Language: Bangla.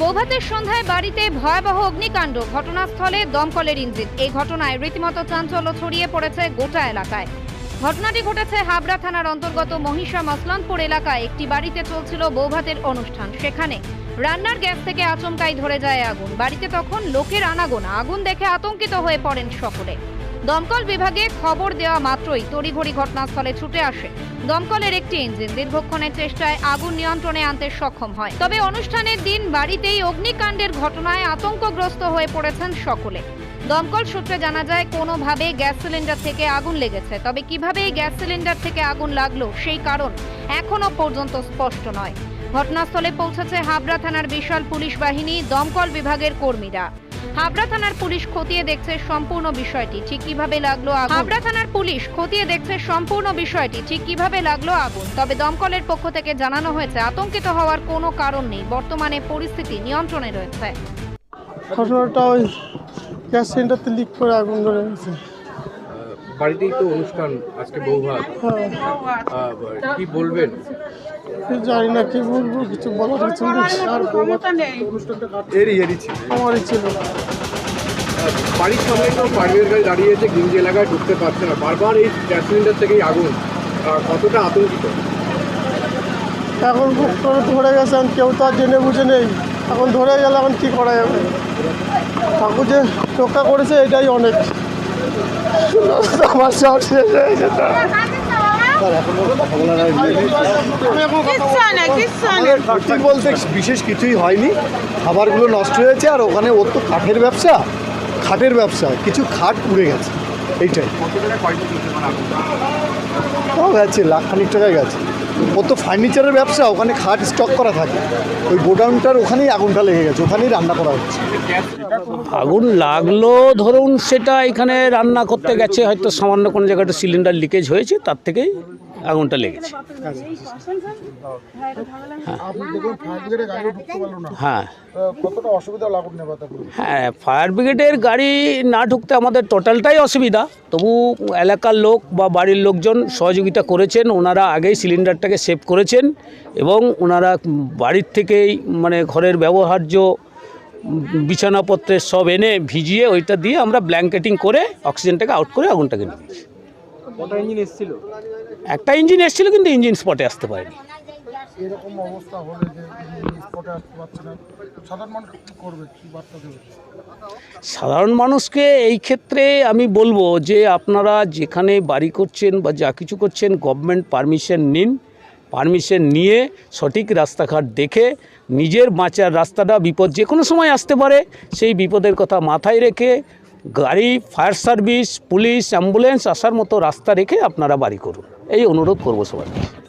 বৌভাতের সন্ধ্যায় বাড়িতে ভয়াবহ অগ্নিকাণ্ড, ঘটনাস্থলে দমকলের ইঞ্জিন এই ঘটনায় রীতিমতো চাঞ্চল্য ছড়িয়ে পড়েছে গোটা এলাকায়। ঘটনাটি ঘটেছে হাবড়া থানার অন্তর্গত মহিষা মসলানপুর এলাকায়। একটি বাড়িতে চলছিল বৌভাতের অনুষ্ঠান। সেখানে রান্নার গ্যাস থেকে আচমকাই ধরে যায় আগুন। বাড়িতে তখন লোকের আনাগোনা, আগুন দেখে আতঙ্কিত হয়ে পড়েন সকলে। দমকল বিভাগে খবর দেওয়া মাত্রই তড়িঘড়ি ঘটনাস্থলে ছুটে আসে। দমকলের একটি ইঞ্জিন দীর্ঘক্ষণের চেষ্টায় আগুন নিয়ন্ত্রণে আনতে সক্ষম হয়। তবে অনুষ্ঠানের দিন বাড়িতেই অগ্নিকাণ্ডের ঘটনায় আতঙ্কগ্রস্ত হয়ে পড়েছেন সকলে। দমকল সূত্রে জানা যায় কোনোভাবে গ্যাস সিলিন্ডার থেকে আগুন লেগেছে। তবে কীভাবে এই গ্যাস সিলিন্ডার থেকে আগুন লাগল সেই কারণ এখনও পর্যন্ত স্পষ্ট নয়। ঘটনাস্থলে পৌঁছেছে হাবড়া থানার বিশাল পুলিশ বাহিনী, দমকল বিভাগের কর্মীরা। হাবড়া থানার পুলিশ খতিয়ে দেখছে সম্পূর্ণ বিষয়টি। ঠিক কীভাবে লাগল আগুন? হাবড়া থানার পুলিশ খতিয়ে দেখছে সম্পূর্ণ বিষয়টি। ঠিক কীভাবে লাগল আগুন? তবে দমকলের পক্ষ থেকে জানানো হয়েছে আতঙ্কিত হওয়ার কোনো কারণ নেই। বর্তমানে পরিস্থিতি নিয়ন্ত্রণে রয়েছে। ঘটনাটা ওই গ্যাস সিলিন্ডারতে লিক করে আগুন ধরে গেছে। বাড়িতেই তো অনুষ্ঠান আজকে বৌভাত। হ্যাঁ। কি বলবেন? জানি না কি বলব কিছু বলার কিছু নেই। এরই এরই ছিল। আমারই ছিল। বাড়ির সামনে তো পারমিট গাড়ি দাঁড়িয়েছে গিঞ্জি এলাকায় ঢুকতে পারছে না। বারবার এই গ্যাস সিলিন্ডার থেকেই আগুন কতটা আতঙ্কিত? এখন বুক করে ধরে গেছে এখন কেউ তো আর জেনে বুঝে নেই। এখন ধরে গেলে এখন কী করা যাবে? ঠাকুর যে রক্ষা করেছে এটাই অনেক। আমার সব শেষ হয়ে বলতে বিশেষ কিছুই হয়নি। খাবারগুলো নষ্ট হয়েছে আর ওখানে ওর তো কাঠের ব্যবসা। খাটের ব্যবসা, কিছু খাট উড়ে গেছে, এইটাই। তাও গেছে লাখ খানিক টাকায় গেছে। ওর তো ফার্নিচারের ব্যবসা, ওখানে খাট স্টক করা থাকে। ওই গোডাউনটার ওখানেই আগুনটা লেগে গেছে, ওখানেই রান্না করা হচ্ছে। আগুন লাগল, ধরুন সেটা এখানে রান্না করতে গেছে, হয়তো সামান্য কোনো জায়গায় একটা সিলিন্ডার লিকেজ হয়েছে, তার থেকেই আগুনটা লেগেছে হ্যাঁ। নেবাতে হ্যাঁ ফায়ার ব্রিগেডের গাড়ি না ঢুকতে আমাদের টোটালটাই অসুবিধা। তবু এলাকার লোক বা বাড়ির লোকজন সহযোগিতা করেছেন, ওনারা আগেই সিলিন্ডারটাকে সেভ করেছেন এবং ওনারা বাড়ির থেকেই মানে ঘরের ব্যবহার্য বিছানাপত্রের সব এনে ভিজিয়ে ওইটা দিয়ে আমরা ব্ল্যাঙ্কেটিং করে অক্সিজেনটাকে আউট করে আগুনটাকে নিয়েছি ইঞ্জিন এসেছিল? একটা ইঞ্জিন এসেছিল কিন্তু ইঞ্জিন স্পটে আসতে পারেনি। এরকম অবস্থা হলে যে স্পটে আসতে পারছে না। সাধারণ মানুষ কি করবে? কি বার্তা দেবে? সাধারণ মানুষকে এই ক্ষেত্রে আমি বলব যে আপনারা যেখানে বাড়ি করছেন বা যা কিছু করছেন গভর্নমেন্ট পারমিশন নিন। পারমিশন নিয়ে সঠিক রাস্তাঘাট দেখে নিজের বাঁচার রাস্তাটা বিপদ যে কোনো সময় আসতে পারে সেই বিপদের কথা মাথায় রেখে গাড়ি, ফায়ার সার্ভিস, পুলিশ, অ্যাম্বুলেন্স আসার মতো রাস্তা রেখে আপনারা বাড়ি করুন। এই অনুরোধ করব সবাইকে।